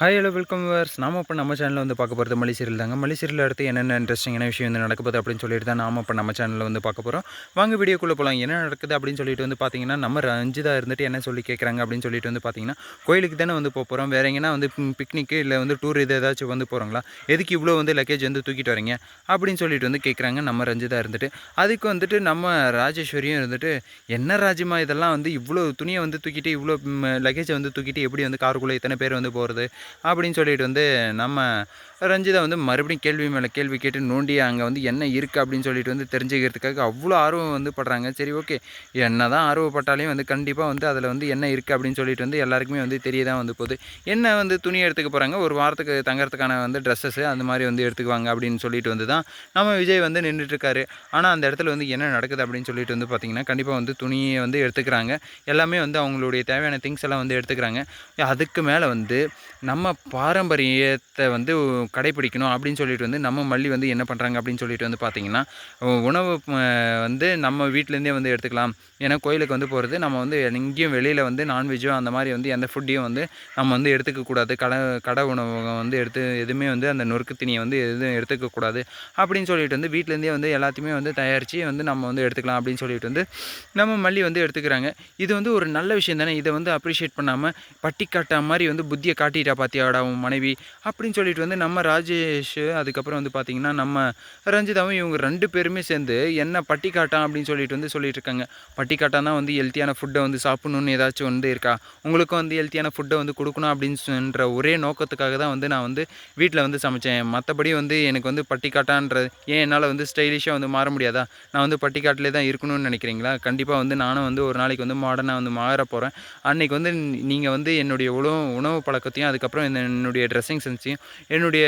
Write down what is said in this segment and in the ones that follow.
Hi hello welcome verse நாம இப்போ நம்ம சேனலில் வந்து பார்க்க போகிறது மல்லி சீரியல் தாங்க. மல்லி சீரியல் அடுத்து என்னென்ன இன்ட்ரெஸ்டிங்கான விஷயம் வந்து நடக்க அப்படின்னு சொல்லிட்டு தான் நாம இப்போ நம்ம சேனலில் வந்து பார்க்க போகிறோம் வாங்க வீடியோக்குள்ளே போகலாம் என்ன நடக்குது அப்படின்னு சொல்லிட்டு வந்து பார்த்தீங்கன்னா நம்ம ரஞ்சிதா இருந்துட்டு என்ன சொல்லி கேட்குறாங்க அப்படின்னு சொல்லிட்டு வந்து பார்த்தீங்கன்னா கோயிலுக்கு தானே வந்து போக போகிறோம் வேற எங்கன்னா வந்து பிக்னிக்கு இல்லை வந்து டூர் இது ஏதாச்சும் வந்து போகிறோங்களா எதுக்கு இவ்வளோ வந்து லக்கேஜ் வந்து தூக்கிட்டு வரீங்க? அப்படின்னு சொல்லிட்டு வந்து கேட்குறாங்க நம்ம ரஞ்சிதா இருந்துட்டு. அதுக்கு வந்துட்டு நம்ம ராஜேஸ்வரியும் இருந்துட்டு என்ன ராஜ்யமா இதெல்லாம் வந்து இவ்வளோ துணியை வந்து தூக்கிட்டு இவ்வளோ லக்கேஜை வந்து தூக்கிட்டு எப்படி வந்து காருக்குள்ளே இத்தனை பேர் வந்து போகிறது அப்படின்னு சொல்லிட்டு வந்து நம்ம ரஞ்சிதா வந்து மறுபடியும் கேள்வி மேலே கேள்வி கேட்டு நோண்டி அங்கே வந்து என்ன இருக்குது அப்படின்னு சொல்லிட்டு வந்து தெரிஞ்சுக்கிறதுக்காக அவ்வளோ ஆர்வம் வந்து படுறாங்க. சரி ஓகே என்ன தான் ஆர்வப்பட்டாலையும் வந்து கண்டிப்பாக வந்து அதில் வந்து என்ன இருக்குது அப்படின்னு சொல்லிட்டு வந்து எல்லாருக்குமே வந்து தெரிய தான் வந்து போகுது. என்ன வந்து துணி எடுத்துக்க போகிறாங்க ஒரு வாரத்துக்கு தங்கறதுக்கான வந்து ட்ரெஸ்ஸஸ் அந்த மாதிரி வந்து எடுத்துக்குவாங்க அப்படின்னு சொல்லிட்டு வந்து தான் நம்ம விஜய் வந்து நின்றுட்டுருக்காரு ஆனால் அந்த இடத்துல வந்து என்ன நடக்குது அப்படின்னு சொல்லிட்டு வந்து பார்த்திங்கன்னா கண்டிப்பாக வந்து துணியை வந்து எடுத்துக்கிறாங்க. எல்லாமே வந்து அவங்களுடைய தேவையான திங்ஸ் எல்லாம் வந்து எடுத்துக்கிறாங்க. அதுக்கு மேலே வந்து நம்ம பாரம்பரியத்தை வந்து கடைப்பிடிக்கணும் அப்படின்னு சொல்லிட்டு வந்து நம்ம மல்லி வந்து என்ன பண்ணுறாங்க அப்படின்னு சொல்லிட்டு வந்து பார்த்திங்கன்னா உணவு வந்து நம்ம வீட்டிலேருந்தே வந்து எடுத்துக்கலாம். ஏன்னா கோயிலுக்கு வந்து போகிறது நம்ம வந்து எங்கேயும் வெளியில் வந்து நான்வெஜ்ஜோ அந்த மாதிரி வந்து எந்த ஃபுட்டையும் வந்து நம்ம வந்து எடுத்துக்கக்கூடாது கடை கடை உணவகம் வந்து எடுத்து எதுவுமே வந்து அந்த நொறுக்கு திணியை வந்து எதுவும் எடுத்துக்கக்கூடாது அப்படின்னு சொல்லிட்டு வந்து வீட்டிலேருந்தே வந்து எல்லாத்தையுமே வந்து தயாரித்து வந்து நம்ம வந்து எடுத்துக்கலாம் அப்படின்னு சொல்லிட்டு வந்து நம்ம மல்லி வந்து எடுத்துக்கிறாங்க. இது வந்து ஒரு நல்ல விஷயம் தானே. இதை வந்து அப்ரிஷியேட் பண்ணாமல் பட்டி காட்டா மாதிரி வந்து புத்தியை காட்டிட்டா பார்த்தியாடா உன் மனைவி? அப்படின்னு சொல்லிட்டு வந்து நம்ம ராஜேஷ் அதுக்கப்புறம் வந்து பார்த்திங்கன்னா நம்ம ரஞ்சிதாவும் இவங்க ரெண்டு பேருமே சேர்ந்து என்ன பட்டிக்காட்டான் அப்படின்னு சொல்லிட்டு வந்து சொல்லிட்டு இருக்காங்க. பட்டி தான் வந்து ஹெல்த்தியான ஃபுட்டை வந்து சாப்பிட்ணுன்னு ஏதாச்சும் வந்து இருக்கா? உங்களுக்கும் வந்து ஹெல்த்தியான ஃபுட்டை வந்து கொடுக்கணும் அப்படின்னு ஒரே நோக்கத்துக்காக தான் வந்து நான் வந்து வீட்டில் வந்து சமைச்சேன். மற்றபடி வந்து எனக்கு வந்து பட்டிக்காட்டான்றது ஏன் என்னால் வந்து ஸ்டைலிஷாக வந்து மாற முடியாதா? நான் வந்து பட்டிக்காட்டிலே தான் இருக்கணும்னு நினைக்கிறீங்களா? கண்டிப்பாக வந்து நானும் வந்து ஒரு நாளைக்கு வந்து மாடர்னாக வந்து மாற போகிறேன் அன்றைக்கி வந்து நீங்கள் வந்து என்னுடைய உணவு உணவு பழக்கத்தையும் அதுக்கப்புறம் என்னுடைய ட்ரெஸ்ஸிங் சென்ஸையும் என்னுடைய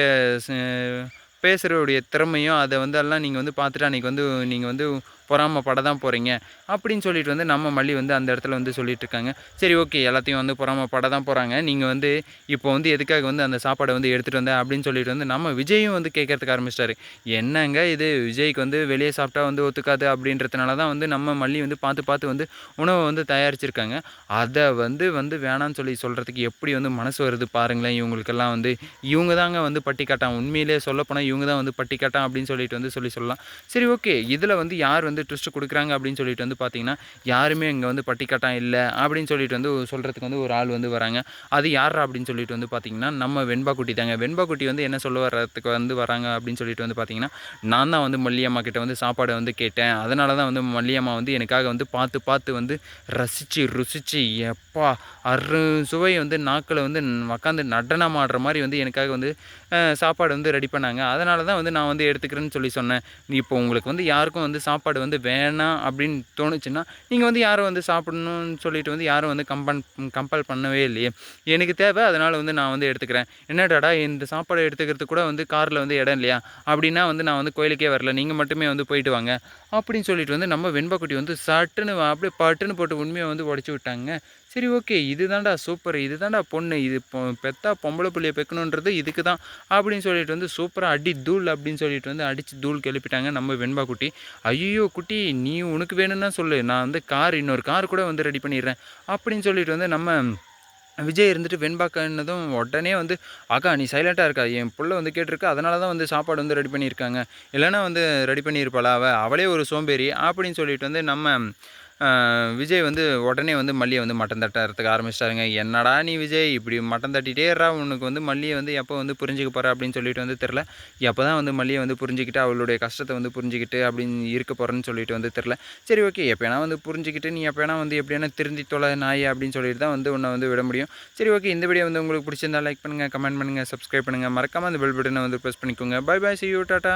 பேசுகிறவுடைய திறமையும் அதை வந்து எல்லாம் நீங்கள் வந்து பார்த்துட்டு அன்றைக்கி வந்து நீங்கள் வந்து பொறாமப்பட தான் போகிறீங்க அப்படின்னு சொல்லிட்டு வந்து நம்ம மல்லி வந்து அந்த இடத்துல வந்து சொல்லிட்டு இருக்காங்க. சரி ஓகே எல்லாத்தையும் வந்து பொறாமப்பட தான் போகிறாங்க நீங்கள் வந்து இப்போ வந்து எதுக்காக வந்து அந்த சாப்பாடை வந்து எடுத்துகிட்டு வந்தேன் அப்படின்னு சொல்லிட்டு வந்து நம்ம விஜயும் வந்து கேட்கறதுக்கு ஆரம்பிச்சிட்டாரு. என்னங்க இது? விஜய்க்கு வந்து வெளியே சாப்பிட்டா வந்து ஒத்துக்காது அப்படின்றதுனால தான் வந்து நம்ம மல்லி வந்து பார்த்து பார்த்து வந்து உணவை வந்து தயாரிச்சிருக்காங்க. அதை வந்து வந்து வேணான்னு சொல்லி சொல்கிறதுக்கு எப்படி வந்து மனசு வருது பாருங்களேன். இவங்களுக்கெல்லாம் வந்து இவங்க தாங்க வந்து பட்டி காட்டான் உண்மையிலே சொல்லப்போனால் இவங்க தான் வந்து பட்டி காட்டான் அப்படின்னு சொல்லிட்டு வந்து சொல்லி சொல்லலாம். சரி ஓகே இதில் வந்து யார் வந்து வந்து ட்விஸ்ட் கொடுக்குறாங்க அப்படின்னு சொல்லிட்டு வந்து பார்த்தீங்கன்னா யாருமே இங்கே வந்து பட்டிக்காட்டம் இல்லை அப்படின்னு சொல்லிட்டு வந்து சொல்கிறதுக்கு வந்து ஒரு ஆள் வந்து வராங்க. அது யாரா அப்படின்னு சொல்லிட்டு வந்து பார்த்தீங்கன்னா நம்ம வெண்பா குட்டி தாங்க. வெண்பா குட்டி வந்து என்ன சொல்ல வர்றதுக்கு வந்து வராங்க அப்படின்னு சொல்லிட்டு வந்து பார்த்தீங்கன்னா நான் தான் வந்து மல்லியம்மா கிட்ட வந்து சாப்பாடை வந்து கேட்டேன். அதனால தான் வந்து மல்லியம்மா வந்து எனக்காக வந்து பார்த்து பார்த்து வந்து ரசித்து ருசித்து எப்பா அரு சுவை வந்து நாக்கில் வந்து உக்காந்து நடனம் ஆடுற மாதிரி வந்து எனக்காக வந்து சாப்பாடு வந்து ரெடி பண்ணாங்க. அதனால தான் வந்து நான் வந்து எடுத்துக்கிறேன்னு சொல்லி சொன்னேன். இப்போ உங்களுக்கு வந்து யாருக்கும் வந்து சாப்பாடு வந்து வேணாம் அப்படின்னு தோணுச்சுன்னா நீங்கள் வந்து யாரும் வந்து சாப்பிடணும்னு சொல்லிட்டு வந்து யாரும் வந்து கம்பன் கம்பல் பண்ணவே இல்லையே. எனக்கு தேவை அதனால் வந்து நான் வந்து எடுத்துக்கிறேன். என்னடாடா இந்த சாப்பாடு எடுத்துக்கிறதுக்கு கூட வந்து காரில் வந்து இடம் இல்லையா? அப்படின்னா வந்து நான் வந்து கோயிலுக்கே வரல நீங்கள் மட்டுமே வந்து போயிட்டு வாங்க. அப்படின்னு சொல்லிட்டு வந்து நம்ம வெண்பக்குட்டி வந்து சட்டுன்னு அப்படியே பட்டுன்னு போட்டு உண்மையை வந்து உடச்சி விட்டாங்க. சரி ஓகே. இதுதான்டா சூப்பர். இதுதான்டா பொண்ணு. இது பெத்தா பொம்பளை பிள்ளைய பெக்கணுன்றது இதுக்கு தான் அப்படின்னு சொல்லிட்டு வந்து சூப்பராக அடி தூள் அப்படின்னு சொல்லிட்டு வந்து அடித்து தூள் கிளப்பிட்டாங்க நம்ம வெண்பா குட்டி. ஐயோ குட்டி நீ உனக்கு வேணும்னா சொல்லு. நான் வந்து கார் இன்னொரு கார் கூட வந்து ரெடி பண்ணிடுறேன் அப்படின்னு சொல்லிட்டு வந்து நம்ம விஜய் இருந்துட்டு வெண்பாக்கன்னதும் உடனே வந்து அக்கா நீ சைலண்ட்டாக இருக்கா? என் பிள்ளை வந்து கேட்டிருக்கா. அதனால தான் வந்து சாப்பாடு வந்து ரெடி பண்ணியிருக்காங்க. இல்லைனா வந்து ரெடி பண்ணியிருப்பாளா? அவள் அவளே ஒரு சோம்பேறி. அப்படின்னு சொல்லிட்டு வந்து நம்ம விஜய் வந்து உடனே வந்து மல்லியை வந்து மட்டன் தட்டுறதுக்கு ஆரம்பிச்சிட்டாருங்க. என்னடா நீ விஜய் இப்படி மட்டன் தட்டிகிட்டேறா உனக்கு வந்து மல்லியை வந்து எப்போ வந்து புரிஞ்சுக்க போகிற அப்படின்னு சொல்லிட்டு வந்து தெரில எப்போ தான் வந்து மல்லியை வந்து புரிஞ்சுக்கிட்டு அவளுடைய கஷ்டத்தை வந்து புரிஞ்சுக்கிட்டு அப்படின்னு இருக்க போகிறேன்னு சொல்லிட்டு வந்து தெரில சரி ஓகே எப்போனா வந்து புரிஞ்சுக்கிட்டு நீ எப்போனா வந்து எப்படின்னா திருந்தி தொலை நாய் அப்படின்னு சொல்லிட்டு தான் வந்து உன்னை வந்து விட முடியும். சரி ஓகே இந்த வீடியோ வந்து உங்களுக்கு பிடிச்சிருந்தா லைக் பண்ணுங்கள் கமெண்ட் பண்ணுங்கள் சப்ஸ்கிரைப் பண்ணுங்கள் மறக்காமல் அந்த பெல் பட்டனை வந்து ப்ரெஸ் பண்ணிக்கோங்க. Bye bye see you tata